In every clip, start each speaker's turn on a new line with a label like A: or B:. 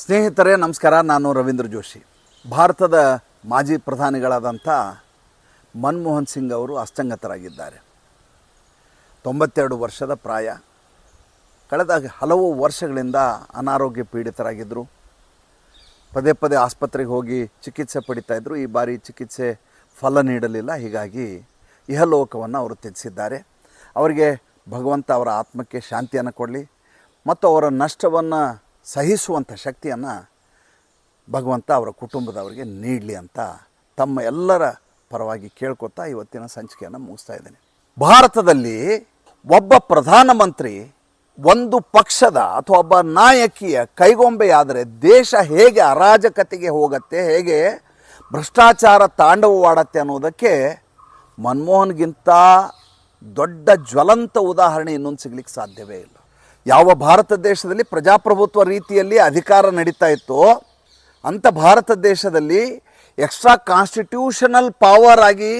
A: ಸ್ನೇಹಿತರೇ, ನಮಸ್ಕಾರ. ನಾನು ರವೀಂದ್ರ ಜೋಶಿ. ಭಾರತದ ಮಾಜಿ ಪ್ರಧಾನಿಗಳಾದಂಥ ಮನಮೋಹನ್ ಸಿಂಗ್ ಅವರು ಅಸ್ತಂಗತರಾಗಿದ್ದಾರೆ. ತೊಂಬತ್ತೆರಡು ವರ್ಷದ ಪ್ರಾಯ. ಕಳೆದ ಹಲವು ವರ್ಷಗಳಿಂದ ಅನಾರೋಗ್ಯ ಪೀಡಿತರಾಗಿದ್ದರು. ಪದೇ ಪದೇ ಆಸ್ಪತ್ರೆಗೆ ಹೋಗಿ ಚಿಕಿತ್ಸೆ ಪಡಿತಾಯಿದ್ರು ಈ ಬಾರಿ ಚಿಕಿತ್ಸೆ ಫಲ ನೀಡಲಿಲ್ಲ. ಹೀಗಾಗಿ ಇಹಲೋಕವನ್ನು ಅವರು ತ್ಯಜಿಸಿದ್ದಾರೆ. ಅವರಿಗೆ ಭಗವಂತ ಅವರ ಆತ್ಮಕ್ಕೆ ಶಾಂತಿಯನ್ನು ಕೊಡಲಿ ಮತ್ತು ಅವರ ನಷ್ಟವನ್ನು ಸಹಿಸುವಂಥ ಶಕ್ತಿಯನ್ನು ಭಗವಂತ ಅವರ ಕುಟುಂಬದವರಿಗೆ ನೀಡಲಿ ಅಂತ ತಮ್ಮ ಎಲ್ಲರ ಪರವಾಗಿ ಕೇಳ್ಕೊತಾ ಇವತ್ತಿನ ಸಂಚಿಕೆಯನ್ನು ಮುಗಿಸ್ತಾ ಇದ್ದೇನೆ. ಭಾರತದಲ್ಲಿ ಒಬ್ಬ ಪ್ರಧಾನಮಂತ್ರಿ, ಒಂದು ಪಕ್ಷದ ಅಥವಾ ಒಬ್ಬ ನಾಯಕಿಯ ಕೈಗೊಂಬೆಯಾದರೆ ದೇಶ ಹೇಗೆ ಅರಾಜಕತೆಗೆ ಹೋಗುತ್ತೆ, ಹೇಗೆ ಭ್ರಷ್ಟಾಚಾರ ತಾಂಡವವಾಡತ್ತೆ ಅನ್ನೋದಕ್ಕೆ ಮನಮೋಹನ್ಗಿಂತ ದೊಡ್ಡ ಜ್ವಲಂತ ಉದಾಹರಣೆ ಇನ್ನೊಂದು ಸಿಗ್ಲಿಕ್ಕೆ ಸಾಧ್ಯವೇ ಇಲ್ಲ. ಯಾವ ಭಾರತ ದೇಶದಲ್ಲಿ ಪ್ರಜಾಪ್ರಭುತ್ವ ರೀತಿಯಲ್ಲಿ ಅಧಿಕಾರ ನಡೀತಾ ಇತ್ತೋ ಅಂಥ ಭಾರತ ದೇಶದಲ್ಲಿ ಎಕ್ಸ್ಟ್ರಾ ಕಾನ್ಸ್ಟಿಟ್ಯೂಷನಲ್ ಪವರ್ ಆಗಿ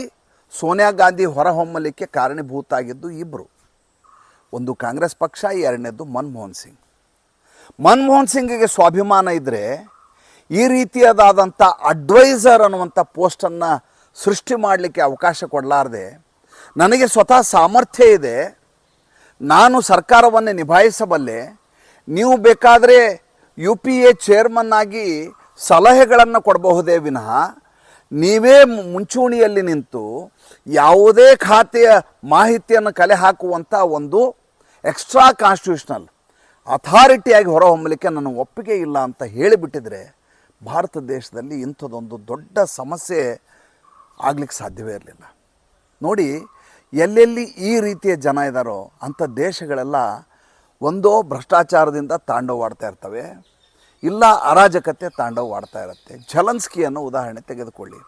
A: ಸೋನಿಯಾ ಗಾಂಧಿ ಹೊರಹೊಮ್ಮಲಿಕ್ಕೆ ಕಾರಣೀಭೂತ ಆಗಿದ್ದು ಇಬ್ಬರು ಒಂದು ಕಾಂಗ್ರೆಸ್ ಪಕ್ಷ, ಎರಡನೇದು ಮನಮೋಹನ್ ಸಿಂಗ್. ಮನಮೋಹನ್ ಸಿಂಗಿಗೆ ಸ್ವಾಭಿಮಾನ ಇದ್ದರೆ ಈ ರೀತಿಯಾದಂಥ ಅಡ್ವೈಸರ್ ಅನ್ನುವಂಥ ಪೋಸ್ಟನ್ನು ಸೃಷ್ಟಿ ಮಾಡಲಿಕ್ಕೆ ಅವಕಾಶ ಕೊಡಲಾರ್ದೆ, ನನಗೆ ಸ್ವತಃ ಸಾಮರ್ಥ್ಯ ಇದೆ ನಾನು ಸರ್ಕಾರವನ್ನು ನಿಭಾಯಿಸಬಲ್ಲೆ, ನೀವು ಬೇಕಾದರೆ ಯು ಪಿ ಎ ಚೇರ್ಮನ್ ಆಗಿ ಸಲಹೆಗಳನ್ನು ಕೊಡಬಹುದೇ ವಿನಃ ನೀವೇ ಮುಂಚೂಣಿಯಲ್ಲಿ ನಿಂತು ಯಾವುದೇ ಖಾತೆಯ ಮಾಹಿತಿಯನ್ನು ಕಲೆ ಹಾಕುವಂಥ ಒಂದು ಎಕ್ಸ್ಟ್ರಾ ಕಾನ್ಸ್ಟಿಟ್ಯೂಷನಲ್ ಅಥಾರಿಟಿಯಾಗಿ ಹೊರಹೊಮ್ಮಲಿಕ್ಕೆ ನನ್ನ ಒಪ್ಪಿಗೆ ಇಲ್ಲ ಅಂತ ಹೇಳಿಬಿಟ್ಟಿದ್ರೆ ಭಾರತ ದೇಶದಲ್ಲಿ ಇಂಥದ್ದೊಂದು ದೊಡ್ಡ ಸಮಸ್ಯೆ ಆಗಲಿಕ್ಕೆ ಸಾಧ್ಯವೇ ಇರಲಿಲ್ಲ. ನೋಡಿ ಎಲ್ಲೆಲ್ಲಿ ಈ ರೀತಿಯ ಜನ ಇದ್ದಾರೋ ಅಂಥ ದೇಶಗಳೆಲ್ಲ ಒಂದೋ ಭ್ರಷ್ಟಾಚಾರದಿಂದ ತಾಂಡವವಾಡ್ತಾ ಇರ್ತವೆ, ಇಲ್ಲ ಅರಾಜಕತೆ ತಾಂಡವವಾಡ್ತಾ ಇರುತ್ತೆ. ಝಲನ್ಸ್ಕಿಯನ್ನು ಉದಾಹರಣೆ ತೆಗೆದುಕೊಳ್ಳಿ.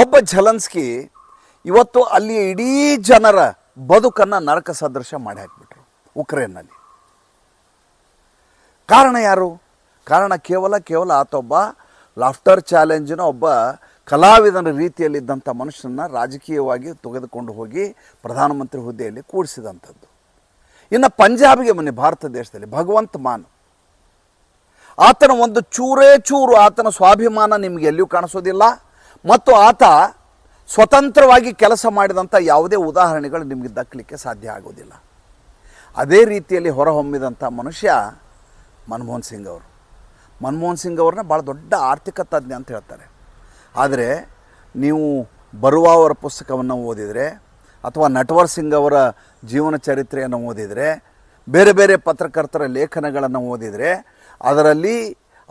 A: ಒಬ್ಬ ಝಲನ್ಸ್ಕಿ ಇವತ್ತು ಅಲ್ಲಿ ಇಡೀ ಜನರ ಬದುಕನ್ನು ನರಕ ಸದೃಶ ಮಾಡಿ ಹಾಕಿಬಿಟ್ರು ಉಕ್ರೇನ್ನಲ್ಲಿ. ಕಾರಣ ಯಾರು? ಕಾರಣ ಕೇವಲ ಕೇವಲ ಆತೊಬ್ಬ ಲಾಫ್ಟರ್ ಚಾಲೆಂಜಿನ ಒಬ್ಬ ಕಲಾವಿದನ ರೀತಿಯಲ್ಲಿದ್ದಂಥ ಮನುಷ್ಯನ ರಾಜಕೀಯವಾಗಿ ತೆಗೆದುಕೊಂಡು ಹೋಗಿ ಪ್ರಧಾನಮಂತ್ರಿ ಹುದ್ದೆಯಲ್ಲಿ ಕೂಡಿಸಿದಂಥದ್ದು. ಇನ್ನು ಪಂಜಾಬ್ಗೆ ಮನೆ ಭಾರತ ದೇಶದಲ್ಲಿ ಭಗವಂತ ಮಾನ್. ಆತನ ಒಂದು ಚೂರೇ ಚೂರು ಆತನ ಸ್ವಾಭಿಮಾನ ನಿಮಗೆ ಎಲ್ಲಿಯೂ ಕಾಣಿಸೋದಿಲ್ಲ. ಮತ್ತು ಆತ ಸ್ವತಂತ್ರವಾಗಿ ಕೆಲಸ ಮಾಡಿದಂಥ ಯಾವುದೇ ಉದಾಹರಣೆಗಳು ನಿಮಗೆ ದಕ್ಕಲಿಕ್ಕೆ ಸಾಧ್ಯ ಆಗೋದಿಲ್ಲ. ಅದೇ ರೀತಿಯಲ್ಲಿ ಹೊರಹೊಮ್ಮಿದಂಥ ಮನುಷ್ಯ ಮನಮೋಹನ್ ಸಿಂಗ್ ಅವರು. ಮನಮೋಹನ್ ಸಿಂಗ್ ಅವ್ರನ್ನ ಭಾಳ ದೊಡ್ಡ ಆರ್ಥಿಕ ತಜ್ಞ ಅಂತ ಹೇಳ್ತಾರೆ. ಆದರೆ ನೀವು ಬರುವ ಅವರ ಪುಸ್ತಕವನ್ನು ಓದಿದರೆ ಅಥವಾ ನಟವರ್ ಸಿಂಗ್ ಅವರ ಜೀವನ ಚರಿತ್ರೆಯನ್ನು ಓದಿದರೆ, ಬೇರೆ ಬೇರೆ ಪತ್ರಕರ್ತರ ಲೇಖನಗಳನ್ನು ಓದಿದರೆ, ಅದರಲ್ಲಿ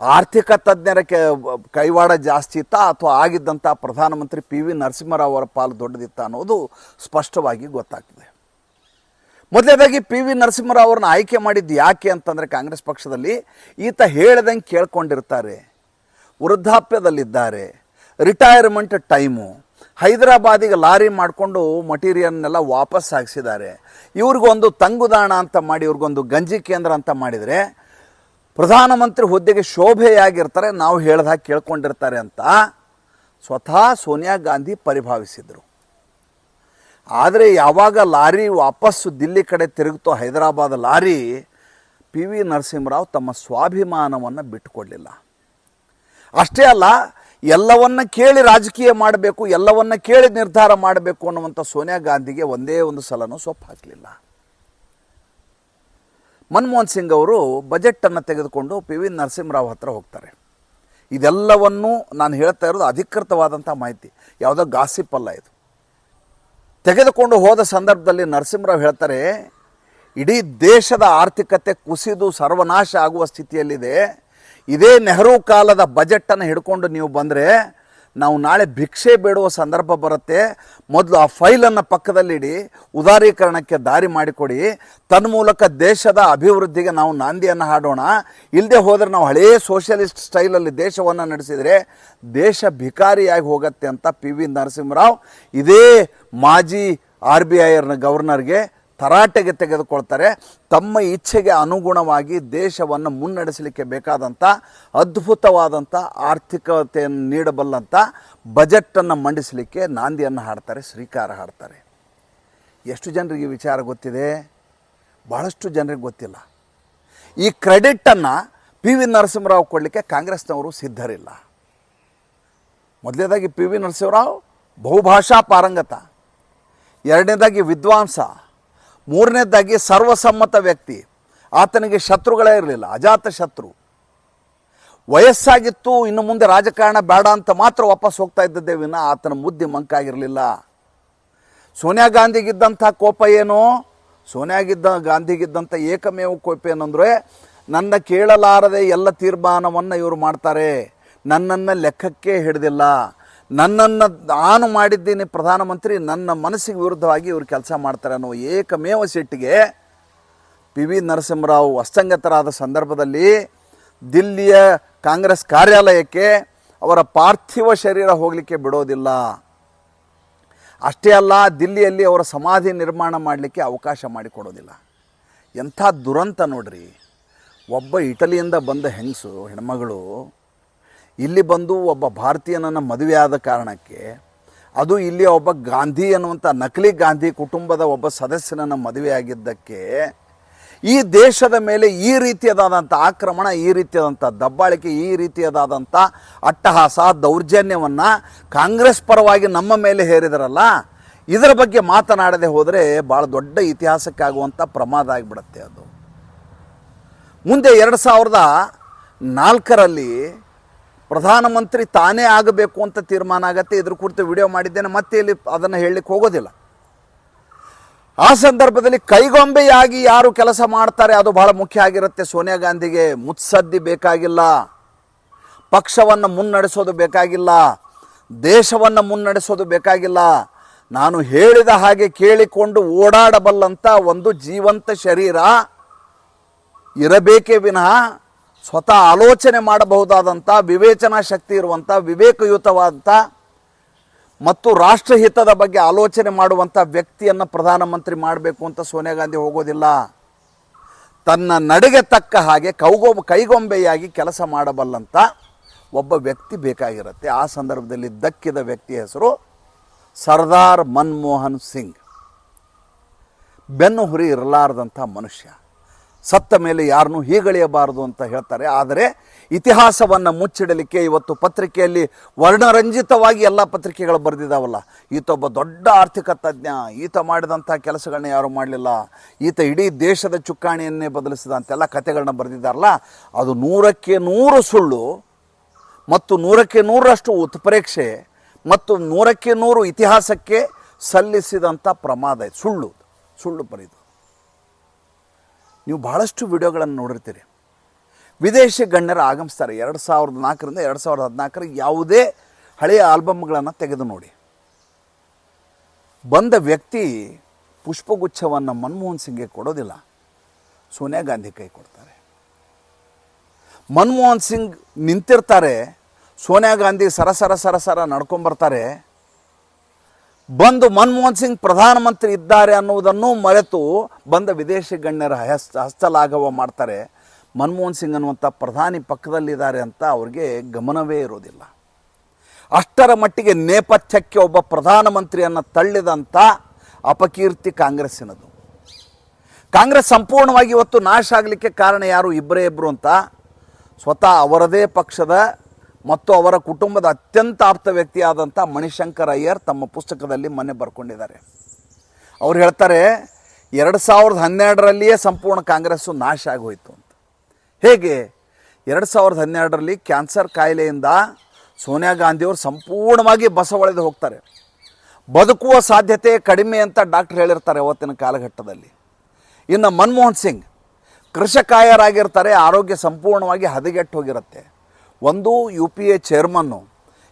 A: ಆರ್ಥಿಕ ತಜ್ಞರ ಕೆ, ಕೈವಾಡ ಜಾಸ್ತಿ ಇತ್ತಾ ಅಥವಾ ಆಗಿದ್ದಂಥ ಪ್ರಧಾನಮಂತ್ರಿ ಪಿ ವಿ ನರಸಿಂಹರಾವ್ ಅವರ ಪಾಲು ದೊಡ್ಡದಿತ್ತ ಅನ್ನೋದು ಸ್ಪಷ್ಟವಾಗಿ ಗೊತ್ತಾಗ್ತದೆ. ಮೊದಲನೇದಾಗಿ ಪಿ ವಿ ನರಸಿಂಹರಾವ್ ಅವ್ರನ್ನ ಆಯ್ಕೆ ಮಾಡಿದ್ದು ಯಾಕೆ ಅಂತಂದರೆ ಕಾಂಗ್ರೆಸ್ ಪಕ್ಷದಲ್ಲಿ ಈತ ಹೇಳ್ದಂಗೆ ಕೇಳ್ಕೊಂಡಿರ್ತಾರೆ, ವೃದ್ಧಾಪ್ಯದಲ್ಲಿದ್ದಾರೆ ರಿಟೈರ್ಮೆಂಟ್ ಟೈಮು ಹೈದರಾಬಾದಿಗೆ ಲಾರಿ ಮಾಡಿಕೊಂಡು ಮಟೀರಿಯಲ್ನೆಲ್ಲ ವಾಪಸ್ ಹಾಕ್ಸಿದ್ದಾರೆ ಇವ್ರಿಗೊಂದು ತಂಗುದಾಣ ಅಂತ ಮಾಡಿ, ಇವ್ರಿಗೊಂದು ಗಂಜಿ ಕೇಂದ್ರ ಅಂತ ಮಾಡಿದರೆ ಪ್ರಧಾನಮಂತ್ರಿ ಹುದ್ದೆಗೆ ಶೋಭೆಯಾಗಿರ್ತಾರೆ, ನಾವು ಹೇಳ್ದ ಹಾಗೆ ಕೇಳ್ಕೊಂಡಿರ್ತಾರೆ ಅಂತ ಸ್ವತಃ ಸೋನಿಯಾ ಗಾಂಧಿ ಪರಿಭಾವಿಸಿದರು. ಆದರೆ ಯಾವಾಗ ಲಾರಿ ವಾಪಸ್ಸು ದಿಲ್ಲಿ ಕಡೆ ತಿರುಗುತ್ತೋ Hyderabad lorry, P V Narasimha Rao ತಮ್ಮ ಸ್ವಾಭಿಮಾನವನ್ನು ಬಿಟ್ಟುಕೊಡಲಿಲ್ಲ. ಅಷ್ಟೇ ಅಲ್ಲ ಎಲ್ಲವನ್ನ ಕೇಳಿ ರಾಜಕೀಯ ಮಾಡಬೇಕು, ಎಲ್ಲವನ್ನ ಕೇಳಿ ನಿರ್ಧಾರ ಮಾಡಬೇಕು ಅನ್ನುವಂಥ ಸೋನಿಯಾ ಗಾಂಧಿಗೆ ಒಂದೇ ಒಂದು ಸಲನೂ ಸೊಪ್ಪು ಹಾಕಲಿಲ್ಲ. ಮನಮೋಹನ್ ಸಿಂಗ್ ಅವರು ಬಜೆಟನ್ನು ತೆಗೆದುಕೊಂಡು ಪಿ ವಿ ನರಸಿಂಹರಾವ್ ಹತ್ರ ಹೋಗ್ತಾರೆ. ಇದೆಲ್ಲವನ್ನೂ ನಾನು ಹೇಳ್ತಾ ಇರೋದು ಅಧಿಕೃತವಾದಂಥ ಮಾಹಿತಿ. ಯಾವುದೋ ಗಾಸಿಪ್ ಅಲ್ಲ ಇದು. ತೆಗೆದುಕೊಂಡು ಹೋದ ಸಂದರ್ಭದಲ್ಲಿ ನರಸಿಂಹರಾವ್ ಹೇಳ್ತಾರೆ, ಇಡೀ ದೇಶದ ಆರ್ಥಿಕತೆ ಕುಸಿದು ಸರ್ವನಾಶ ಆಗುವ ಸ್ಥಿತಿಯಲ್ಲಿದೆ. ಇದೇ ನೆಹರು ಕಾಲದ ಬಜೆಟನ್ನು ಹಿಡ್ಕೊಂಡು ನೀವು ಬಂದರೆ ನಾವು ನಾಳೆ ಭಿಕ್ಷೆ ಬೇಡುವ ಸಂದರ್ಭ ಬರುತ್ತೆ. ಮೊದಲು ಆ ಫೈಲನ್ನು ಪಕ್ಕದಲ್ಲಿಡಿ ಉದಾರೀಕರಣಕ್ಕೆ ದಾರಿ ಮಾಡಿಕೊಡಿ. ತನ್ಮೂಲಕ ದೇಶದ ಅಭಿವೃದ್ಧಿಗೆ ನಾವು ನಾಂದಿಯನ್ನು ಹಾಡೋಣ. ಇಲ್ಲದೆ ಹೋದರೆ ನಾವು ಹಳೇ ಸೋಷಿಯಲಿಸ್ಟ್ ಸ್ಟೈಲಲ್ಲಿ ದೇಶವನ್ನು ನಡೆಸಿದರೆ ದೇಶ ಭಿಕಾರಿಯಾಗಿ ಹೋಗುತ್ತೆ ಅಂತ ಪಿ ವಿ ನರಸಿಂಹರಾವ್, ಇದೇ ಮಾಜಿ ಆರ್ ಬಿ ಐನ ಗವರ್ನರ್ಗೆ ತರಾಟೆಗೆ ತೆಗೆದುಕೊಳ್ತಾರೆ. ತಮ್ಮ ಇಚ್ಛೆಗೆ ಅನುಗುಣವಾಗಿ ದೇಶವನ್ನು ಮುನ್ನಡೆಸಲಿಕ್ಕೆ ಬೇಕಾದಂಥ ಅದ್ಭುತವಾದಂಥ ಆರ್ಥಿಕತೆಯನ್ನು ನೀಡಬಲ್ಲಂಥ ಬಜೆಟನ್ನು ಮಂಡಿಸಲಿಕ್ಕೆ ನಾಂದಿಯನ್ನು ಹಾಡ್ತಾರೆ, ಶ್ರೀಕಾರ ಹಾಡ್ತಾರೆ. ಎಷ್ಟು ಜನರಿಗೆ ವಿಚಾರ ಗೊತ್ತಿದೆ? ಬಹಳಷ್ಟು ಜನರಿಗೆ ಗೊತ್ತಿಲ್ಲ. ಈ ಕ್ರೆಡಿಟನ್ನು ಪಿ ವಿ ನರಸಿಂಹರಾವ್ ಕೊಡಲಿಕ್ಕೆ ಕಾಂಗ್ರೆಸ್ನವರು ಸಿದ್ಧರಿಲ್ಲ. ಮೊದಲನೇದಾಗಿ ಪಿ ವಿ ನರಸಿಂಹರಾವ್ ಬಹುಭಾಷಾ ಪಾರಂಗತ. ಎರಡನೇದಾಗಿ ವಿದ್ವಾಂಸ. ಮೂರನೇದಾಗಿ ಸರ್ವಸಮ್ಮತ ವ್ಯಕ್ತಿ. ಆತನಿಗೆ ಶತ್ರುಗಳೇ ಇರಲಿಲ್ಲ, ಅಜಾತ ಶತ್ರು. ವಯಸ್ಸಾಗಿತ್ತು, ಇನ್ನು ಮುಂದೆ ರಾಜಕಾರಣ ಬೇಡ ಅಂತ ಮಾತ್ರ ವಾಪಸ್ ಹೋಗ್ತಾ ಇದ್ದದ್ದೇ ವಿನ ಆತನ ಮುದ್ದೆ ಮಂಕಾಗಿರಲಿಲ್ಲ. ಸೋನಿಯಾ ಗಾಂಧಿಗಿದ್ದಂಥ ಕೋಪ ಏನು? ಸೋನಿಯಾಗಿದ್ದ ಗಾಂಧಿಗಿದ್ದಂಥ ಏಕಮೇವ ಕೋಪ ಏನಂದರೆ, ನನ್ನ ಕೇಳಲಾರದೆ ಎಲ್ಲ ತೀರ್ಮಾನವನ್ನು ಇವರು ಮಾಡ್ತಾರೆ. ನನ್ನನ್ನು ಲೆಕ್ಕಕ್ಕೆ ಹಿಡಿದಿಲ್ಲ. ನನ್ನನ್ನು ನಾನು ಮಾಡಿದ್ದೀನಿ ಪ್ರಧಾನಮಂತ್ರಿ, ನನ್ನ ಮನಸ್ಸಿಗೆ ವಿರುದ್ಧವಾಗಿ ಇವರು ಕೆಲಸ ಮಾಡ್ತಾರೆ ಅನ್ನೋ ಏಕಮೇವ ಸಿಟ್ಟಿಗೆ ಪಿ ವಿ ನರಸಿಂಹರಾವ್ ಅಸ್ತಂಗತರಾದ ಸಂದರ್ಭದಲ್ಲಿ ದಿಲ್ಲಿಯ ಕಾಂಗ್ರೆಸ್ ಕಾರ್ಯಾಲಯಕ್ಕೆ ಅವರ ಪಾರ್ಥಿವ ಶರೀರ ಹೋಗಲಿಕ್ಕೆ ಬಿಡೋದಿಲ್ಲ. ಅಷ್ಟೇ ಅಲ್ಲ, ದಿಲ್ಲಿಯಲ್ಲಿ ಅವರ ಸಮಾಧಿ ನಿರ್ಮಾಣ ಮಾಡಲಿಕ್ಕೆ ಅವಕಾಶ ಮಾಡಿಕೊಡೋದಿಲ್ಲ. ಎಂಥ ದುರಂತ ನೋಡ್ರಿ. ಒಬ್ಬ ಇಟಲಿಯಿಂದ ಬಂದ ಹೆಂಗಸು, ಹೆಣ್ಮಗಳು ಇಲ್ಲಿ ಬಂದು ಒಬ್ಬ ಭಾರತೀಯನನ್ನು ಮದುವೆಯಾದ ಕಾರಣಕ್ಕೆ, ಅದು ಇಲ್ಲಿ ಒಬ್ಬ ಗಾಂಧಿ ಅನ್ನುವಂಥ ನಕಲಿ ಗಾಂಧಿ ಕುಟುಂಬದ ಒಬ್ಬ ಸದಸ್ಯನನ್ನು ಮದುವೆಯಾಗಿದ್ದಕ್ಕೆ ಈ ದೇಶದ ಮೇಲೆ ಈ ರೀತಿಯದಾದಂಥ ಆಕ್ರಮಣ, ಈ ರೀತಿಯಾದಂಥ ದಬ್ಬಾಳಿಕೆ, ಈ ರೀತಿಯದಾದಂಥ ಅಟ್ಟಹಾಸ, ದೌರ್ಜನ್ಯವನ್ನು ಕಾಂಗ್ರೆಸ್ ಪರವಾಗಿ ನಮ್ಮ ಮೇಲೆ ಹೇರಿದರಲ್ಲ, ಇದರ ಬಗ್ಗೆ ಮಾತನಾಡದೆ ಹೋದರೆ ಭಾಳ ದೊಡ್ಡ ಇತಿಹಾಸಕ್ಕಾಗುವಂಥ ಪ್ರಮಾದ ಆಗಿಬಿಡುತ್ತೆ ಅದು. ಮುಂದೆ ಎರಡು ಸಾವಿರದ ನಾಲ್ಕರಲ್ಲಿ ಪ್ರಧಾನಮಂತ್ರಿ ತಾನೇ ಆಗಬೇಕು ಅಂತ ತೀರ್ಮಾನ ಆಗತ್ತೆ, ಇದ್ರ ಕುರಿತು ವಿಡಿಯೋ ಮಾಡಿದ್ದೇನೆ, ಮತ್ತೆ ಇಲ್ಲಿ ಅದನ್ನು ಹೇಳಲಿಕ್ಕೆ ಹೋಗೋದಿಲ್ಲ. ಆ ಸಂದರ್ಭದಲ್ಲಿ ಕೈಗೊಂಬೆಯಾಗಿ ಯಾರು ಕೆಲಸ ಮಾಡ್ತಾರೆ, ಅದು ಬಹಳ ಮುಖ್ಯ ಆಗಿರುತ್ತೆ. ಸೋನಿಯಾ ಗಾಂಧಿಗೆ ಮುತ್ಸದ್ದಿ ಬೇಕಾಗಿಲ್ಲ. ಪಕ್ಷವನ್ನು ಮುನ್ನಡೆಸೋದು ಬೇಕಾಗಿಲ್ಲ. ದೇಶವನ್ನು ಮುನ್ನಡೆಸೋದು ಬೇಕಾಗಿಲ್ಲ. ನಾನು ಹೇಳಿದ ಹಾಗೆ ಕೇಳಿಕೊಂಡು ಓಡಾಡಬಲ್ಲಂಥ ಒಂದು ಜೀವಂತ ಶರೀರ ಇರಬೇಕೇ ವಿನಃ ಸ್ವತಃ ಆಲೋಚನೆ ಮಾಡಬಹುದಾದಂಥ ವಿವೇಚನಾ ಶಕ್ತಿ ಇರುವಂಥ ವಿವೇಕಯುತವಾದಂಥ ಮತ್ತು ರಾಷ್ಟ್ರಹಿತದ ಬಗ್ಗೆ ಆಲೋಚನೆ ಮಾಡುವಂಥ ವ್ಯಕ್ತಿಯನ್ನು ಪ್ರಧಾನಮಂತ್ರಿ ಮಾಡಬೇಕು ಅಂತ ಸೋನಿಯಾ ಗಾಂಧಿ ಹೋಗೋದಿಲ್ಲ. ತನ್ನ ನಡೆಗೆ ತಕ್ಕ ಹಾಗೆ ಕೌಗೊ, ಕೈಗೊಂಬೆಯಾಗಿ ಕೆಲಸ ಮಾಡಬಲ್ಲಂಥ ಒಬ್ಬ ವ್ಯಕ್ತಿ ಬೇಕಾಗಿರುತ್ತೆ. ಆ ಸಂದರ್ಭದಲ್ಲಿ ದಕ್ಕಿದ ವ್ಯಕ್ತಿ ಹೆಸರು ಸರ್ದಾರ್ ಮನ್ಮೋಹನ್ ಸಿಂಗ್. ಬೆನ್ನು ಹುರಿ ಇರಲಾರದಂಥ ಮನುಷ್ಯ. ಸತ್ತ ಮೇಲೆ ಯಾರನ್ನೂ ಹೀಗಳೆಯಬಾರದು ಅಂತ ಹೇಳ್ತಾರೆ. ಆದರೆ ಇತಿಹಾಸವನ್ನು ಮುಚ್ಚಿಡಲಿಕ್ಕೆ ಇವತ್ತು ಪತ್ರಿಕೆಯಲ್ಲಿ ವರ್ಣರಂಜಿತವಾಗಿ ಎಲ್ಲ ಪತ್ರಿಕೆಗಳು ಬರೆದಿದ್ದಾವಲ್ಲ ಈತ ಒಬ್ಬ ದೊಡ್ಡ ಆರ್ಥಿಕ ತಜ್ಞ, ಈತ ಮಾಡಿದಂಥ ಕೆಲಸಗಳನ್ನ ಯಾರೂ ಮಾಡಲಿಲ್ಲ. ಈತ ಇಡೀ ದೇಶದ ಚುಕ್ಕಾಣಿಯನ್ನೇ ಬದಲಿಸಿದ ಅಂತೆಲ್ಲ ಕಥೆಗಳನ್ನ ಬರೆದಿದ್ದಾರಲ್ಲ ಅದು ನೂರಕ್ಕೆ ನೂರು ಸುಳ್ಳು ಮತ್ತು ನೂರಕ್ಕೆ ನೂರರಷ್ಟು ಉತ್ಪ್ರೇಕ್ಷೆ ಮತ್ತು ನೂರಕ್ಕೆ ನೂರು ಇತಿಹಾಸಕ್ಕೆ ಸಲ್ಲಿಸಿದಂಥ ಪ್ರಮಾದ, ಸುಳ್ಳು ಸುಳ್ಳು ಬರೀದು. ನೀವು ಭಾಳಷ್ಟು ವಿಡಿಯೋಗಳನ್ನು ನೋಡಿರ್ತೀರಿ. ವಿದೇಶಿ ಗಣ್ಯರು ಆಗಮಿಸ್ತಾರೆ. ಎರಡು ಸಾವಿರದ ನಾಲ್ಕರಿಂದ ಎರಡು ಸಾವಿರದ ಹದಿನಾಲ್ಕರ ಯಾವುದೇ ಹಳೆಯ ಆಲ್ಬಮ್ಗಳನ್ನು ತೆಗೆದು ನೋಡಿ. ಬಂದ ವ್ಯಕ್ತಿ ಪುಷ್ಪಗುಚ್ಛವನ್ನು ಮನಮೋಹನ್ ಸಿಂಗ್ಗೆ ಕೊಡೋದಿಲ್ಲ. ಸೋನಿಯಾ ಗಾಂಧಿ ಕೈ ಕೊಡ್ತಾರೆ. ಮನಮೋಹನ್ ಸಿಂಗ್ ನಿಂತಿರ್ತಾರೆ. ಸೋನಿಯಾ ಗಾಂಧಿ ಸರಸರ ಸರಸರ ನಡ್ಕೊಂಬರ್ತಾರೆ ಬಂದು ಮನಮೋಹನ್ ಸಿಂಗ್ ಪ್ರಧಾನಮಂತ್ರಿ ಇದ್ದಾರೆ ಅನ್ನುವುದನ್ನು ಮರೆತು ಬಂದ ವಿದೇಶಿ ಗಣ್ಯರ ಹಸ್ತ ಹಸ್ತಲಾಘವ ಮಾಡ್ತಾರೆ. ಮನಮೋಹನ್ ಸಿಂಗ್ ಅನ್ನುವಂಥ ಪ್ರಧಾನಿ ಪಕ್ಕದಲ್ಲಿದ್ದಾರೆ ಅಂತ ಅವ್ರಿಗೆ ಗಮನವೇ ಇರೋದಿಲ್ಲ ಅಷ್ಟರ ಮಟ್ಟಿಗೆ ನೇಪಥ್ಯಕ್ಕೆ ಒಬ್ಬ ಪ್ರಧಾನಮಂತ್ರಿಯನ್ನು ತಳ್ಳಿದಂಥ ಅಪಕೀರ್ತಿ ಕಾಂಗ್ರೆಸ್ಸಿನದು. ಕಾಂಗ್ರೆಸ್ ಸಂಪೂರ್ಣವಾಗಿ ಇವತ್ತು ನಾಶ ಆಗಲಿಕ್ಕೆ ಕಾರಣ ಯಾರು? ಇಬ್ಬರೇ ಇಬ್ಬರು ಅಂತ. ಸ್ವತಃ ಅವರದೇ ಪಕ್ಷದ ಮತ್ತು ಅವರ ಕುಟುಂಬದ ಅತ್ಯಂತ ಆಪ್ತ ವ್ಯಕ್ತಿಯಾದಂಥ ಮಣಿಶಂಕರ್ ಅಯ್ಯರ್ ತಮ್ಮ ಪುಸ್ತಕದಲ್ಲಿ ಮೊನ್ನೆ ಬರ್ಕೊಂಡಿದ್ದಾರೆ. ಅವ್ರು ಹೇಳ್ತಾರೆ, ಎರಡು ಸಾವಿರದ ಹನ್ನೆರಡರಲ್ಲಿಯೇ ಸಂಪೂರ್ಣ ಕಾಂಗ್ರೆಸ್ಸು ನಾಶ ಆಗೋಯ್ತು ಅಂತ. ಹೇಗೆ? ಎರಡು ಸಾವಿರದ ಹನ್ನೆರಡರಲ್ಲಿ ಕ್ಯಾನ್ಸರ್ ಕಾಯಿಲೆಯಿಂದ ಸೋನಿಯಾ ಗಾಂಧಿಯವರು ಸಂಪೂರ್ಣವಾಗಿ ಬಸವಳೆದು ಹೋಗ್ತಾರೆ. ಬದುಕುವ ಸಾಧ್ಯತೆ ಕಡಿಮೆ ಅಂತ ಡಾಕ್ಟರ್ ಹೇಳಿರ್ತಾರೆ ಅವತ್ತಿನ ಕಾಲಘಟ್ಟದಲ್ಲಿ. ಇನ್ನು ಮನಮೋಹನ್ ಸಿಂಗ್ ಕೃಷಕಾಯರಾಗಿರ್ತಾರೆ, ಆರೋಗ್ಯ ಸಂಪೂರ್ಣವಾಗಿ ಹದಗೆಟ್ಟು ಹೋಗಿರುತ್ತೆ ಒಂದು ಯು ಪಿ ಎ ಚೇರ್ಮನ್ನು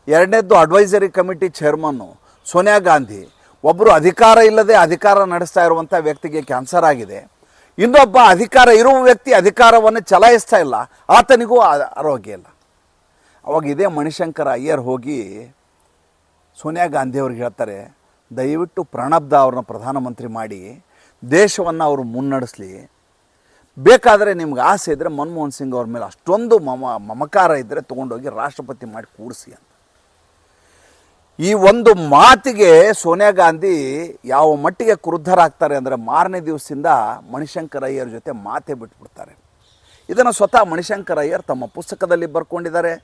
A: ಎರಡನೇದ್ದು advisory committee chairman Sonia Gandhi. ಒಬ್ಬರು ಅಧಿಕಾರ ಇಲ್ಲದೆ ಅಧಿಕಾರ ನಡೆಸ್ತಾ ಇರುವಂಥ ವ್ಯಕ್ತಿಗೆ ಕ್ಯಾನ್ಸರ್ ಆಗಿದೆ. ಇನ್ನೊಬ್ಬ ಅಧಿಕಾರ ಇರುವ ವ್ಯಕ್ತಿ ಅಧಿಕಾರವನ್ನು ಚಲಾಯಿಸ್ತಾ ಇಲ್ಲ. ಆತನಿಗೂ ಆರೋಗ್ಯ ಇಲ್ಲ. ಅವಾಗ ಇದೇ ಮಣಿಶಂಕರ ಅಯ್ಯರ್ ಹೋಗಿ ಸೋನಿಯಾ ಗಾಂಧಿ ಅವ್ರಿಗೆ ಹೇಳ್ತಾರೆ, ದಯವಿಟ್ಟು ಪ್ರಣಬ್ದ ಅವ್ರನ್ನ ಪ್ರಧಾನಮಂತ್ರಿ ಮಾಡಿ, ದೇಶವನ್ನು ಅವರು ಮುನ್ನಡೆಸಲಿ. ಬೇಕಾದರೆ ನಿಮ್ಗೆ ಆಸೆ ಇದ್ದರೆ ಮನಮೋಹನ್ ಸಿಂಗ್ ಅವ್ರ ಮೇಲೆ ಅಷ್ಟೊಂದು ಮಮ, ಮಮಕಾರ ಇದ್ದರೆ ತೊಗೊಂಡೋಗಿ ರಾಷ್ಟ್ರಪತಿ ಮಾಡಿ ಕೂಡಿಸಿ ಅಂತ. ಈ ಒಂದು ಮಾತಿಗೆ ಸೋನಿಯಾ ಗಾಂಧಿ ಯಾವ ಮಟ್ಟಿಗೆ ಕ್ರುದ್ಧರಾಗ್ತಾರೆ ಅಂದರೆ ಮಾರನೇ ದಿವಸದಿಂದ ಮಣಿಶಂಕರ್ ಅಯ್ಯರ್ ಜೊತೆ ಮಾತೇ ಬಿಟ್ಬಿಡ್ತಾರೆ. ಇದನ್ನು ಸ್ವತಃ ಮಣಿಶಂಕರ್ ಅಯ್ಯರ್ ತಮ್ಮ ಪುಸ್ತಕದಲ್ಲಿ ಬರ್ಕೊಂಡಿದ್ದಾರೆ,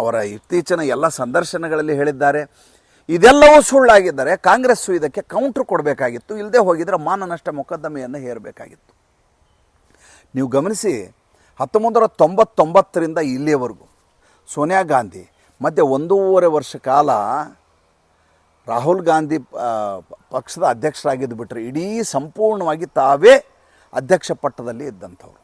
A: ಅವರ ಇತ್ತೀಚಿನ ಎಲ್ಲ ಸಂದರ್ಶನಗಳಲ್ಲಿ ಹೇಳಿದ್ದಾರೆ. ಇದೆಲ್ಲವೂ ಸುಳ್ಳಾಗಿದ್ದರೆ ಕಾಂಗ್ರೆಸ್ಸು ಇದಕ್ಕೆ ಕೌಂಟ್ರ್ ಕೊಡಬೇಕಾಗಿತ್ತು ಇಲ್ಲದೆ ಹೋಗಿದ್ರೆ ಮಾನನಷ್ಟ ಮೊಕದ್ದಮೆಯನ್ನು ಹೇರಬೇಕಾಗಿತ್ತು. ನೀವು ಗಮನಿಸಿ ಹತ್ತೊಂಬತ್ತು ತೊಂಬತ್ತೊಂಬತ್ತರಿಂದ ಇಲ್ಲಿಯವರೆಗೂ ಸೋನಿಯಾ ಗಾಂಧಿ ಮತ್ತು ಒಂದೂವರೆ ವರ್ಷ ಕಾಲ ರಾಹುಲ್ ಗಾಂಧಿ ಪಕ್ಷದ ಅಧ್ಯಕ್ಷರಾಗಿದ್ದು ಬಿಟ್ಟರೆ ಇಡೀ ಸಂಪೂರ್ಣವಾಗಿ ತಾವೇ ಅಧ್ಯಕ್ಷ ಪಟ್ಟದಲ್ಲಿ ಇದ್ದಂಥವ್ರು.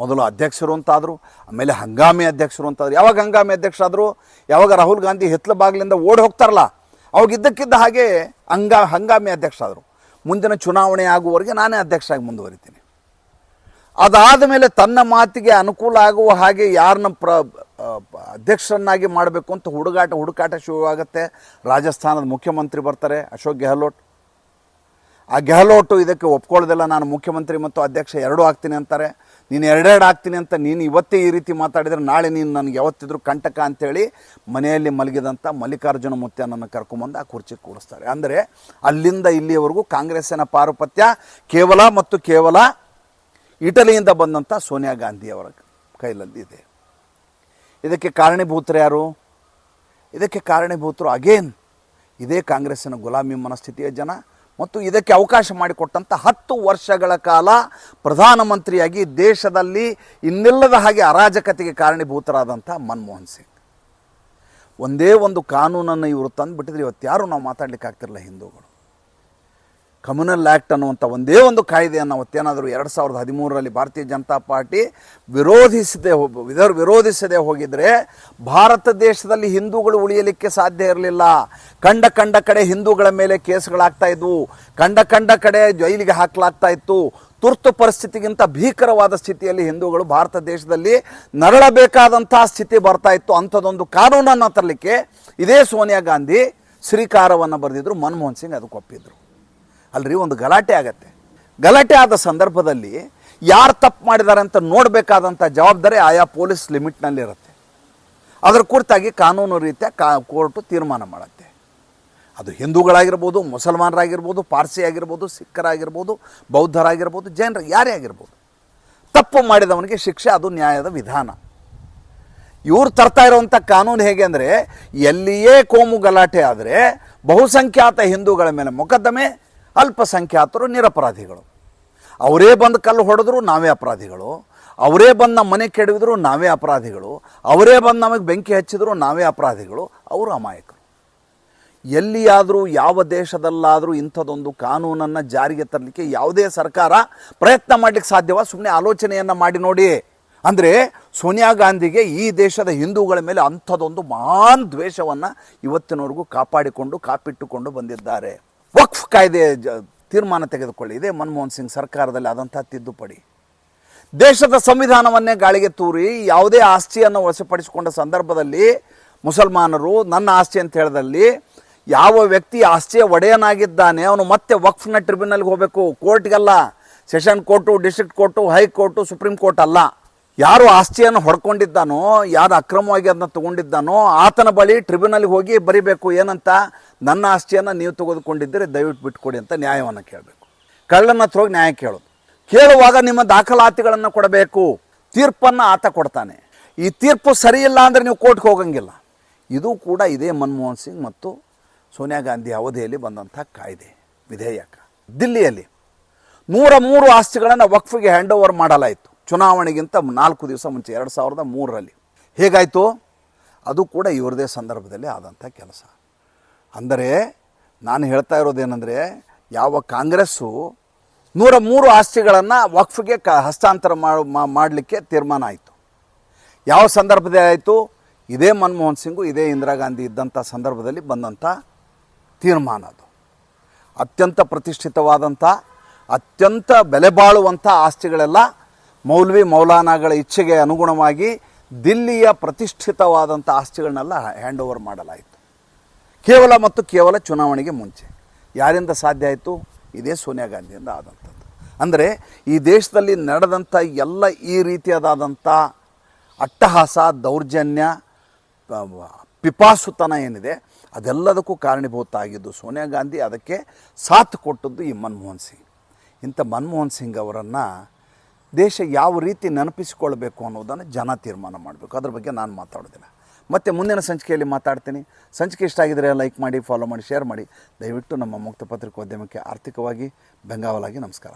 A: ಮೊದಲು ಅಧ್ಯಕ್ಷರು ಅಂತಾದರು, ಆಮೇಲೆ ಹಂಗಾಮಿ ಅಧ್ಯಕ್ಷರು ಅಂತಾದ್ರು. ಯಾವಾಗ ಹಂಗಾಮಿ ಅಧ್ಯಕ್ಷರಾದರು? ಯಾವಾಗ ರಾಹುಲ್ ಗಾಂಧಿ ಹಿತ್ಲ ಬಾಗಿಲಿಂದ ಓಡಿ ಹೋಗ್ತಾರಲ್ಲ, ಅವಾಗ ಇದ್ದಕ್ಕಿದ್ದ ಹಾಗೆ ಹಂಗಾ, ಹಂಗಾಮಿ ಅಧ್ಯಕ್ಷರಾದರು. ಮುಂದಿನ ಚುನಾವಣೆ ಆಗುವವರೆಗೆ ನಾನೇ ಅಧ್ಯಕ್ಷರಾಗಿ ಮುಂದುವರಿತೀನಿ. ಅದಾದ ಮೇಲೆ ತನ್ನ ಮಾತಿಗೆ ಅನುಕೂಲ ಆಗುವ ಹಾಗೆ ಯಾರನ್ನ ಪ್ರ ಅಧ್ಯಕ್ಷರನ್ನಾಗಿ ಮಾಡಬೇಕು ಅಂತ ಹುಡುಗಾಟ, ಹುಡುಕಾಟ ಶುರುವಾಗುತ್ತೆ. ರಾಜಸ್ಥಾನದ ಮುಖ್ಯಮಂತ್ರಿ ಬರ್ತಾರೆ, ಅಶೋಕ್ ಗೆಹ್ಲೋಟ್. ಆ ಗೆಹ್ಲೋಟು ಇದಕ್ಕೆ ಒಪ್ಕೊಳ್ಳೋದಿಲ್ಲ, ನಾನು ಮುಖ್ಯಮಂತ್ರಿ ಮತ್ತು ಅಧ್ಯಕ್ಷ ಎರಡೂ ಆಗ್ತೀನಿ ಅಂತಾರೆ. ನೀನು ಎರಡೆರಡು ಆಗ್ತೀನಿ ಅಂತ ನೀನು ಇವತ್ತೇ ಈ ರೀತಿ ಮಾತಾಡಿದರೆ ನಾಳೆ ನೀನು ನನಗೆ ಯಾವತ್ತಿದ್ರು ಕಂಟಕ ಅಂತೇಳಿ ಮನೆಯಲ್ಲಿ ಮಲಗಿದಂಥ ಮಲ್ಲಿಕಾರ್ಜುನ ಮುತ್ಯನನ್ನು ಕರ್ಕೊಂಬಂದು ಆ ಕುರ್ಚಿ ಕೂರಿಸ್ತಾರೆ. ಅಂದರೆ ಅಲ್ಲಿಂದ ಇಲ್ಲಿಯವರೆಗೂ ಕಾಂಗ್ರೆಸ್ಸಿನ ಪಾರುಪತ್ಯ ಕೇವಲ ಮತ್ತು ಕೇವಲ ಇಟಲಿಯಿಂದ ಬಂದಂಥ ಸೋನಿಯಾ ಗಾಂಧಿಯವರ ಕೈಲಲ್ಲಿ ಇದೆ. ಇದಕ್ಕೆ ಕಾರಣೀಭೂತರು ಯಾರು? ಇದಕ್ಕೆ ಕಾರಣೀಭೂತರು ಅಗೇನ್ ಇದೇ ಕಾಂಗ್ರೆಸ್ಸಿನ ಗುಲಾಮಿ ಮನಸ್ಥಿತಿಯ ಜನ ಮತ್ತು ಇದಕ್ಕೆ ಅವಕಾಶ ಮಾಡಿಕೊಟ್ಟಂಥ ಹತ್ತು ವರ್ಷಗಳ ಕಾಲ ಪ್ರಧಾನಮಂತ್ರಿಯಾಗಿ ದೇಶದಲ್ಲಿ ಇನ್ನಿಲ್ಲದ ಹಾಗೆ ಅರಾಜಕತೆಗೆ ಕಾರಣೀಭೂತರಾದಂಥ ಮನಮೋಹನ್ ಸಿಂಗ್. ಒಂದೇ ಒಂದು ಕಾನೂನನ್ನು ಇವರು ತಂದುಬಿಟ್ಟಿದ್ರೆ. ಇವತ್ತು ಯಾರು ನಾವು ಮಾತಾಡಲಿಕ್ಕೆ ಆಗ್ತಿರಲಿಲ್ಲ ಹಿಂದೂಗಳು? ಕಮ್ಯುನಲ್ ಆ್ಯಕ್ಟ್ ಅನ್ನುವಂಥ ಒಂದೇ ಒಂದು ಕಾಯ್ದೆಯನ್ನು ಅವತ್ತೇನಾದರೂ ಎರಡು ಸಾವಿರದ ಹದಿಮೂರರಲ್ಲಿ ಭಾರತೀಯ ಜನತಾ ಪಾರ್ಟಿ ವಿರೋಧಿಸದೆ ವಿಧ- ವಿರೋಧಿಸದೆ ಹೋಗಿದರೆ ಭಾರತ ದೇಶದಲ್ಲಿ ಹಿಂದೂಗಳು ಉಳಿಯಲಿಕ್ಕೆ ಸಾಧ್ಯ ಇರಲಿಲ್ಲ. ಕಂಡ ಕಂಡ ಕಡೆ ಹಿಂದೂಗಳ ಮೇಲೆ ಕೇಸ್ಗಳಾಗ್ತಾ ಇದ್ವು. ಕಂಡ ಕಂಡ ಕಡೆ ಜೈಲಿಗೆ ಹಾಕಲಾಗ್ತಾ ಇತ್ತು. ತುರ್ತು ಪರಿಸ್ಥಿತಿಗಿಂತ ಭೀಕರವಾದ ಸ್ಥಿತಿಯಲ್ಲಿ ಹಿಂದೂಗಳು ಭಾರತ ದೇಶದಲ್ಲಿ ನರಳಬೇಕಾದಂತಹ ಸ್ಥಿತಿ ಬರ್ತಾ ಇತ್ತು. ಅಂಥದ್ದೊಂದು ಕಾನೂನನ್ನು ತರಲಿಕ್ಕೆ ಇದೇ ಸೋನಿಯಾ ಗಾಂಧಿ ಶ್ರೀಕಾರವನ್ನು ಬರೆದಿದ್ರು. ಮನಮೋಹನ್ ಸಿಂಗ್ ಅದಕ್ಕೆ ಒಪ್ಪಿದ್ರು. ಅಲ್ರಿ, ಒಂದು ಗಲಾಟೆ ಆಗತ್ತೆ. ಗಲಾಟೆ ಆದ ಸಂದರ್ಭದಲ್ಲಿ ಯಾರು ತಪ್ಪು ಮಾಡಿದ್ದಾರೆ ಅಂತ ನೋಡಬೇಕಾದಂಥ ಜವಾಬ್ದಾರಿ ಆಯಾ ಪೊಲೀಸ್ ಲಿಮಿಟ್ನಲ್ಲಿರುತ್ತೆ ಅದರ ಕುರಿತಾಗಿ ಕಾನೂನು ರೀತಿಯ ಕಾ, ಕೋರ್ಟು ತೀರ್ಮಾನ ಮಾಡುತ್ತೆ. ಅದು ಹಿಂದೂಗಳಾಗಿರ್ಬೋದು, ಮುಸಲ್ಮಾನರಾಗಿರ್ಬೋದು ಪಾರ್ಸಿ ಆಗಿರ್ಬೋದು ಸಿಖ್ಖರಾಗಿರ್ಬೋದು, ಬೌದ್ಧರಾಗಿರ್ಬೋದು, ಜೈನರು, ಯಾರೇ ಆಗಿರ್ಬೋದು. ತಪ್ಪು ಮಾಡಿದವನಿಗೆ ಶಿಕ್ಷೆ ಅದು ನ್ಯಾಯದ ವಿಧಾನ. ಇವ್ರು ತರ್ತಾ ಇರುವಂಥ ಕಾನೂನು ಹೇಗೆ ಅಂದರೆ ಎಲ್ಲಿಯೇ ಕೋಮು ಗಲಾಟೆ ಆದರೆ ಬಹುಸಂಖ್ಯಾತ ಹಿಂದೂಗಳ ಮೇಲೆ ಮೊಕದ್ದಮೆ ಅಲ್ಪಸಂಖ್ಯಾತರು ನಿರಪರಾಧಿಗಳು. ಅವರೇ ಬಂದು ಕಲ್ಲು ಹೊಡೆದ್ರು ನಾವೇ ಅಪರಾಧಿಗಳು. ಅವರೇ ಬಂದು ನಮ್ಮ ಮನೆ ಕೆಡವಿದ್ರು ನಾವೇ ಅಪರಾಧಿಗಳು. ಅವರೇ ಬಂದು ನಮಗೆ ಬೆಂಕಿ ಹಚ್ಚಿದ್ರು ನಾವೇ ಅಪರಾಧಿಗಳು. ಅವರು ಅಮಾಯಕರು. ಎಲ್ಲಿಯಾದರೂ ಯಾವ ದೇಶದಲ್ಲಾದರೂ ಇಂಥದ್ದೊಂದು ಕಾನೂನನ್ನು ಜಾರಿಗೆ ತರಲಿಕ್ಕೆ ಯಾವುದೇ ಸರ್ಕಾರ ಪ್ರಯತ್ನ ಮಾಡಲಿಕ್ಕೆ ಸಾಧ್ಯವ? ಸುಮ್ಮನೆ ಆಲೋಚನೆಯನ್ನು ಮಾಡಿ ನೋಡಿ. ಅಂದರೆ ಸೋನಿಯಾ ಗಾಂಧಿಗೆ ಈ ದೇಶದ ಹಿಂದೂಗಳ ಮೇಲೆ ಅಂಥದ್ದೊಂದು ಮಹಾನ್ ದ್ವೇಷವನ್ನು ಇವತ್ತಿನವರೆಗೂ ಕಾಪಾಡಿಕೊಂಡು, ಕಾಪಿಟ್ಟುಕೊಂಡು ಬಂದಿದ್ದಾರೆ. ವಕ್ಫ್ ಕಾಯ್ದೆ ತೀರ್ಮಾನ ತೆಗೆದುಕೊಳ್ಳಿ. ಇದೇ ಮನಮೋಹನ್ ಸಿಂಗ್ ಸರ್ಕಾರದಲ್ಲಿ ಆದಂಥ ತಿದ್ದುಪಡಿ. ದೇಶದ ಸಂವಿಧಾನವನ್ನೇ ಗಾಳಿಗೆ ತೂರಿ ಯಾವುದೇ ಆಸ್ತಿಯನ್ನು ವಶಪಡಿಸಿಕೊಂಡ ಸಂದರ್ಭದಲ್ಲಿ ಮುಸಲ್ಮಾನರು, ನನ್ನ ಆಸ್ತಿ ಅಂತ ಹೇಳಿದಲ್ಲಿ ಯಾವ ವ್ಯಕ್ತಿ ಆಸ್ತಿಯ ಒಡೆಯನಾಗಿದ್ದಾನೆ, ಅವನು ಮತ್ತೆ ವಕ್ಫ್ನ ಟ್ರಿಬ್ಯುನಲ್ಗೆ ಹೋಗಬೇಕು. ಕೋರ್ಟ್ಗೆಲ್ಲ. Session court district court high court supreme court ಅಲ್ಲ. ಯಾರು ಆಸ್ತಿಯನ್ನು ಹೊಡ್ಕೊಂಡಿದ್ದಾನೋ, ಯಾರು ಅಕ್ರಮವಾಗಿ ಅದನ್ನ ತಗೊಂಡಿದ್ದಾನೋ, ಆತನ ಬಳಿ ಟ್ರಿಬ್ಯುನಲ್ಗೆ ಹೋಗಿ ಬರಿಬೇಕು, ಏನಂತ ನನ್ನ ಆಸ್ತಿಯನ್ನು ನೀವು ತೆಗೆದುಕೊಂಡಿದ್ದರೆ, ದಯವಿಟ್ಟು ಬಿಟ್ಕೊಡಿ ಅಂತ ನ್ಯಾಯವನ್ನು ಕೇಳಬೇಕು. ಕಳ್ಳನ ಹತ್ರ ಹೋಗಿ ನ್ಯಾಯ ಕೇಳೋದು. ಕೇಳುವಾಗ ನಿಮ್ಮ ದಾಖಲಾತಿಗಳನ್ನು ಕೊಡಬೇಕು. ತೀರ್ಪನ್ನು ಆತ ಕೊಡ್ತಾನೆ. ಈ ತೀರ್ಪು ಸರಿಯಿಲ್ಲ ಅಂದರೆ ನೀವು ಕೋರ್ಟ್ಗೆ ಹೋಗಂಗಿಲ್ಲ. ಇದು ಕೂಡ ಇದೇ ಮನಮೋಹನ್ ಸಿಂಗ್ ಮತ್ತು ಸೋನಿಯಾ ಗಾಂಧಿ ಅವಧಿಯಲ್ಲಿ ಬಂದಂಥ ಕಾಯ್ದೆ. ವಿಧೇಯಕ. ದಿಲ್ಲಿಯಲ್ಲಿ ನೂರ ಮೂರು ಆಸ್ತಿಗಳನ್ನು ವಕ್ಫಿಗೆ ಹ್ಯಾಂಡ್ ಓವರ್ ಮಾಡಲಾಯಿತು. ಚುನಾವಣೆಗಿಂತ ನಾಲ್ಕು ದಿವಸ ಮುಂಚೆ, ಎರಡು ಸಾವಿರದ ಮೂರರಲ್ಲಿ. ಹೇಗಾಯಿತು? ಅದು ಕೂಡ ಇವ್ರದೇ ಸಂದರ್ಭದಲ್ಲಿ ಆದಂಥ ಕೆಲಸ. ಅಂದರೆ ನಾನು ಹೇಳ್ತಾ ಇರೋದೇನೆಂದರೆ, ಯಾವ ಕಾಂಗ್ರೆಸ್ಸು ನೂರ ಮೂರು ಆಸ್ತಿಗಳನ್ನು ವಕ್ಫ್ಗೆ ಕ, ಹಸ್ತಾಂತರ ಮಾಡಲಿಕ್ಕೆ ತೀರ್ಮಾನ ಆಯಿತು. ಯಾವ ಸಂದರ್ಭದಲ್ಲಿ ಆಯಿತು? ಇದೇ ಮನಮೋಹನ್ ಸಿಂಗು, ಇದೇ ಇಂದಿರಾ ಗಾಂಧಿ ಇದ್ದಂಥ ಸಂದರ್ಭದಲ್ಲಿ ಬಂದಂಥ ತೀರ್ಮಾನ ಅದು. ಅತ್ಯಂತ ಪ್ರತಿಷ್ಠಿತವಾದಂಥ, ಅತ್ಯಂತ ಬೆಲೆ ಬಾಳುವಂಥ ಆಸ್ತಿಗಳೆಲ್ಲ ಮೌಲ್ವಿ ಮೌಲಾನಾಗಳ ಇಚ್ಛೆಗೆ ಅನುಗುಣವಾಗಿ ದಿಲ್ಲಿಯ ಪ್ರತಿಷ್ಠಿತವಾದಂಥ ಆಸ್ತಿಗಳನ್ನೆಲ್ಲ ಹ್ಯಾಂಡ್ ಓವರ್ ಮಾಡಲಾಯಿತು. ಕೇವಲ ಮತ್ತು ಕೇವಲ ಚುನಾವಣೆಗೆ ಮುಂಚೆ. ಯಾರಿಂದ ಸಾಧ್ಯ ಆಯಿತು? ಇದೇ ಸೋನಿಯಾ ಗಾಂಧಿಯಿಂದ ಆದಂಥದ್ದು. ಅಂದರೆ ಈ ದೇಶದಲ್ಲಿ ನಡೆದಂಥ ಎಲ್ಲ ಈ ರೀತಿಯಾದಂಥ ಅಟ್ಟಹಾಸ, ದೌರ್ಜನ್ಯ, ಪಿಪಾಸುತನ ಏನಿದೆ, ಅದೆಲ್ಲದಕ್ಕೂ ಕಾರಣೀಭೂತ ಆಗಿದ್ದು ಸೋನಿಯಾ ಗಾಂಧಿ. ಅದಕ್ಕೆ ಸಾಥ್ ಕೊಟ್ಟದ್ದು ಈ ಮನಮೋಹನ್ ಸಿಂಗ್. ಇಂಥ ಮನಮೋಹನ್ ಸಿಂಗ್ ಅವರನ್ನು ದೇಶ ಯಾವ ರೀತಿ ನೆನಪಿಸಿಕೊಳ್ಬೇಕು ಅನ್ನೋದನ್ನು ಜನ ತೀರ್ಮಾನ ಮಾಡಬೇಕು. ಅದ್ರ ಬಗ್ಗೆ ನಾನು ಮಾತಾಡೋದಿಲ್ಲ. ಮತ್ತೆ ಮುಂದಿನ ಸಂಚಿಕೆಯಲ್ಲಿ ಮಾತಾಡ್ತೀನಿ. ಸಂಚಿಕೆ ಇಷ್ಟ ಆಗಿದರೆ ಲೈಕ್ ಮಾಡಿ ಫಾಲೋ ಮಾಡಿ ಶೇರ್ ಮಾಡಿ. ದಯವಿಟ್ಟು ನಮ್ಮ ಮುಕ್ತ ಪತ್ರಿಕೋದ್ಯಮಕ್ಕೆ ಆರ್ಥಿಕವಾಗಿ ಬೆಂಗಾವಲಾಗಿ ನಮಸ್ಕಾರ.